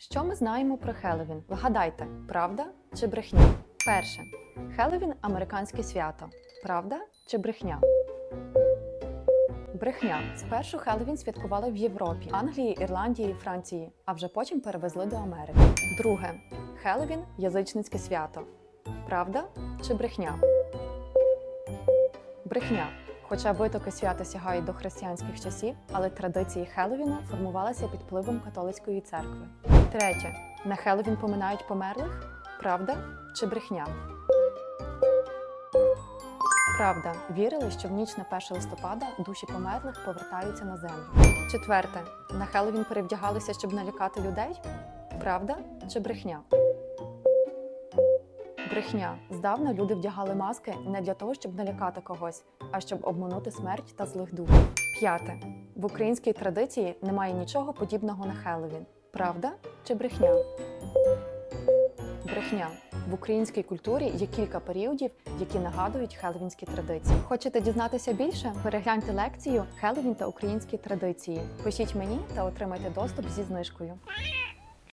Що ми знаємо про Хеллоуін? Вгадайте, правда чи брехня? Перше. Хеллоуін – американське свято. Правда чи брехня? Брехня. Спершу Хеллоуін святкували в Європі, Англії, Ірландії, Франції, а вже потім перевезли до Америки. Друге. Хеллоуін – язичницьке свято. Правда чи брехня? Брехня. Хоча витоки свята сягають до християнських часів, але традиції Хеллоуіну формувалися під впливом католицької церкви. Третє. На Хеллоуін поминають померлих? Правда чи брехня? Правда. Вірили, що в ніч на 1 листопада душі померлих повертаються на землю. Четверте. На Хеллоуін перевдягалися, щоб налякати людей? Правда чи брехня? Брехня. Здавна люди вдягали маски не для того, щоб налякати когось, а щоб обманути смерть та злих духів. П'яте. В українській традиції немає нічого подібного на Хеллоуін. Правда чи брехня? Брехня. В українській культурі є кілька періодів, які нагадують хелвінські традиції. Хочете дізнатися більше? Перегляньте лекцію Хеллоуін та українські традиції. Пишіть мені та отримайте доступ зі знижкою.